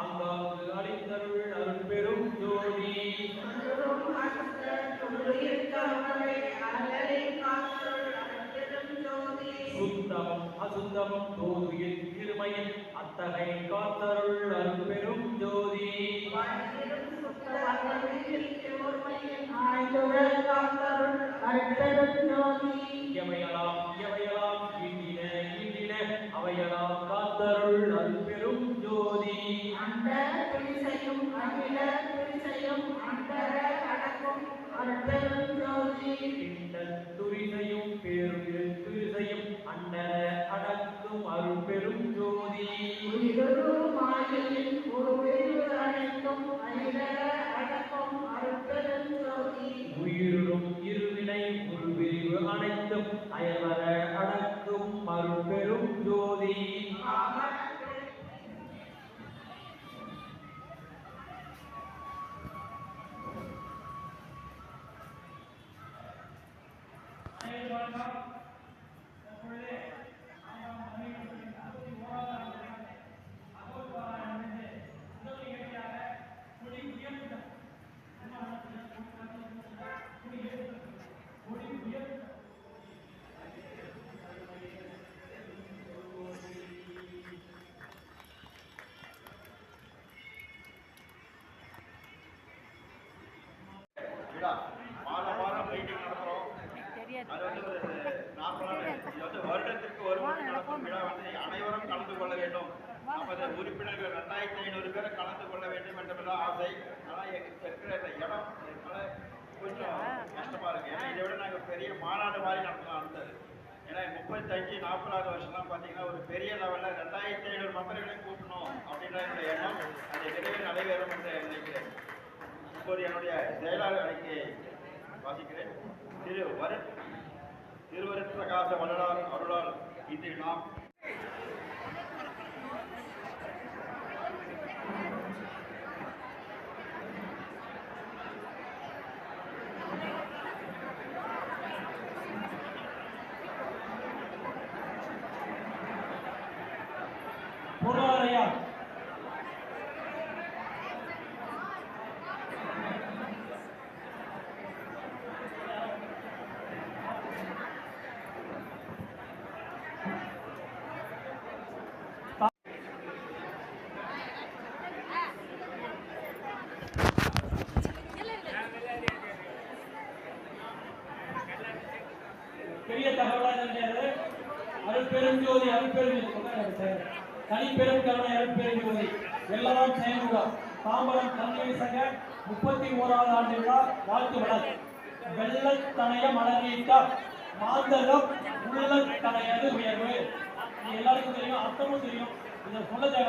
ஆங்காங்கு அளித்தருள் காத்தருள் அருட்பெரும் ஜோதி. சுத்தமும் அசுத்தமும் தோதுயில் இருமையில் அத்தகை காத்தருள் காத்தருள் அருட்பெரும் ஜோதி. எவையலாம் எவையலாம் ஈண்டின ஈண்டின அவையலாம் காத்தருள் அருட்பெரும் ஜோதி அண்ட துரிசையும் அகில துரிசையும் அண்டர அடக்கும் அருட்பெரும் ஜோதி. கிண்டல் துரிசையும் பேருயிர் துரிசையும் அண்டர அடக்கும் அருட்பெரும் ஜோதி உயிரொரு மாயையின் ஒரு உயிர் அனைத்தும் அகில அடக்கும் அருட்பெரும் ஜோதி. உயிரும் இருவினை உருவிரிவு அனைத்தும் அயல்வர மாதம் மாதம் மீட்டிங் நடத்துகிறோம் வருடத்திற்கு ஒரு முறை நடக்கும் விழா வந்து அனைவரும் கலந்து கொள்ள வேண்டும் நமது உறுப்பினர்கள் ரெண்டாயிரத்தி ஐநூறு பேர் கலந்து கொள்ள வேண்டும் என்றெல்லாம் ஆசை ஆனால் எங்களுக்கு இருக்கிற இந்த இடம் அதனால கொஞ்சம் கஷ்டமா இருக்கு. ஏன்னா இதை விட நாங்கள் பெரிய மாநாடு மாதிரி நடத்தலாம் அடுத்தது ஏன்னா முப்பத்தஞ்சு நாற்பதாவது வருஷம்லாம் பார்த்தீங்கன்னா ஒரு பெரிய லெவலில் ரெண்டாயிரத்தி ஐநூறு மெம்பர்களையும் கூட்டணும் அப்படின்ற என்னுடைய எண்ணம் அது விரைவில் நடைபெறும் என்று நினைக்கிறேன் இப்போது என்னுடைய செயலாளர் அறிக்கையை வாசிக்கிறேன் திரு வரு திருவருட்பிரகாச வள்ளலார் அருளால் இன்று நாம் பெரிய தகவலாக இருந்தது அருட்பெரும் ஜோதி அருட்பெரும் தனிப்பெரும் கருணை அருட்பெரும் ஜோதி. எல்லாம் செயல்புறா தாம்பரம் கல்வி சங்க முப்பத்தி ஓராவது ஆண்டு விழா வாழ்த்து வளர் வெள்ளத்தனைய மலர் மாந்தகம் உள்ளத்தனையது உயர்வு. எல்லாருக்கும் தெரியும் அர்த்தமும் தெரியும். இதை சொல்ல தேவை